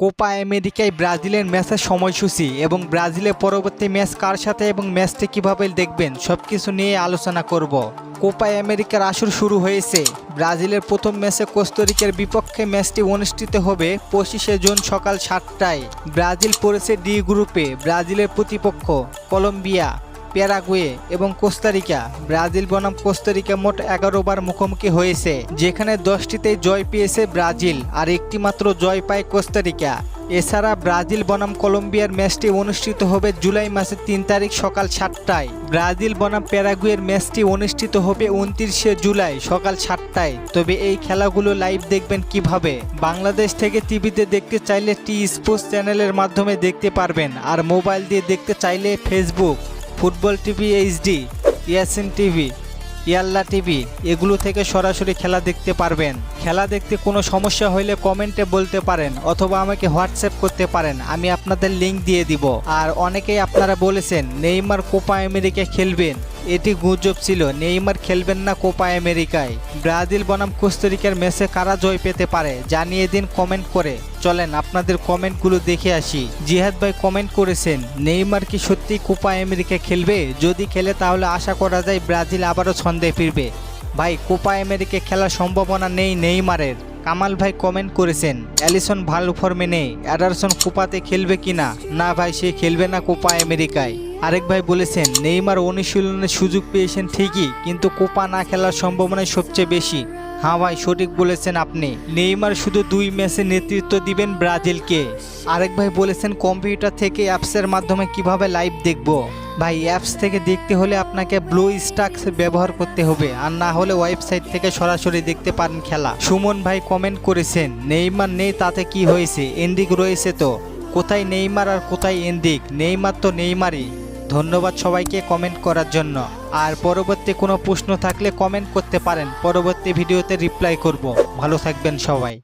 Copa আমেরিকায় ব্রাজিলের ম্যাচের সময়সূচি এবং ব্রাজিলের পরবর্তী ম্যাচ কার সাথে এবং ম্যাচটি কীভাবে দেখবেন সব কিছু নিয়ে আলোচনা করব। কোপা আমেরিকার আসর শুরু হয়েছে। ব্রাজিলের প্রথম ম্যাচে কোস্তরিকার বিপক্ষে ম্যাচটি অনুষ্ঠিত হবে পঁচিশে জুন সকাল সাতটায়। ব্রাজিল পড়েছে ডি গ্রুপে, ব্রাজিলের প্রতিপক্ষ, কলম্বিয়া। প্যারাগুয়ে এবং কোস্তারিকা। ব্রাজিল বনাম কোস্তারিকা মোট এগারো বার মুখোমুখি হয়েছে, যেখানে দশটিতে জয় পেয়েছে ব্রাজিল আর একটি মাত্র জয় পায় কোস্তারিকা। এছাড়া ব্রাজিল বনাম কলম্বিয়ার ম্যাচটি অনুষ্ঠিত হবে জুলাই মাসের তিন তারিখ সকাল সাতটায়। ব্রাজিল বনাম প্যারাগুয়ের ম্যাচটি অনুষ্ঠিত হবে উনত্রিশে জুলাই সকাল সাতটায়। তবে এই খেলাগুলো লাইভ দেখবেন কীভাবে? বাংলাদেশ থেকে টিভিতে দেখতে চাইলে টি স্পোর্টস চ্যানেলের মাধ্যমে দেখতে পারবেন, আর মোবাইল দিয়ে দেখতে চাইলে Facebook. Football TV, HD, Yasin TV, Yalla TV, এগুলো থেকে সরাসরি খেলা দেখতে পারবেন। খেলা দেখতে কোনো সমস্যা হলে কমেন্টে বলতে পারেন অথবা আমাকে হোয়াটসঅ্যাপ করতে পারেন, আমি আপনাদের লিংক দিয়ে দিব। আর অনেকেই আপনারা বলেছেন, নেইমার কোপা আমেরিকা খেলবেন। এটি গুজব ছিল, নেইমার খেলবেন না কোপা আমেরিকায়। ব্রাজিল বনাম কোস্তারিকার ম্যাচে কারা জয় পেতে পারে, জানিয়ে দিন কমেন্ট করে। চলেন আপনাদের কমেন্টগুলো দেখে আসি। জিহাদ ভাই কমেন্ট করেছেন, নেইমার কি সত্যি কোপা আমেরিকা খেলবে? যদি খেলে তাহলে আশা করা যায় ব্রাজিল আবারও ছন্দে ফিরবে। ভাই, কোপা আমেরিকা খেলার সম্ভাবনা নেই নেইমারের। কামাল ভাই কমেন্ট করেছেন, অ্যালিসন ভালো ফর্মে নেই, অ্যাডারসন কোপাতে খেলবে কিনা না? ভাই, সে খেলবে না কোপা আমেরিকায়। আরেক ভাই বলেছেন, নেইমার অনুশীলনের সুযোগ পেয়েছেন ঠিকই, কিন্তু কোপা না খেলার সম্ভাবনা সবচেয়ে বেশি। হ্যাঁ ভাই সঠিক বলেছেন আপনি। নেইমার শুধু দুই ম্যাচে নেতৃত্ব দিবেন ব্রাজিলকে। আরেক ভাই বলেছেন, কম্পিউটার থেকে অ্যাপসের মাধ্যমে কীভাবে লাইভ দেখব? ভাই, অ্যাপস থেকে দেখতে হলে আপনাকে ব্লু স্টাক্স ব্যবহার করতে হবে, আর না হলে ওয়েবসাইট থেকে সরাসরি দেখতে পারেন খেলা। সুমন ভাই কমেন্ট করেছেন, নেইমার নেই, তাতে কি হয়েছে? এন্ডিক রয়েছে তো। কোথায় নেইমার আর কোথায় এন্ডিক নেইমার তো নেইমারই। ধন্যবাদ সবাইকে কমেন্ট করার জন্য। আর পরবর্তী কোনো প্রশ্ন থাকলে কমেন্ট করতে পারেন। পরবর্তী ভিডিওতে রিপ্লাই করব। ভালো থাকবেন সবাই।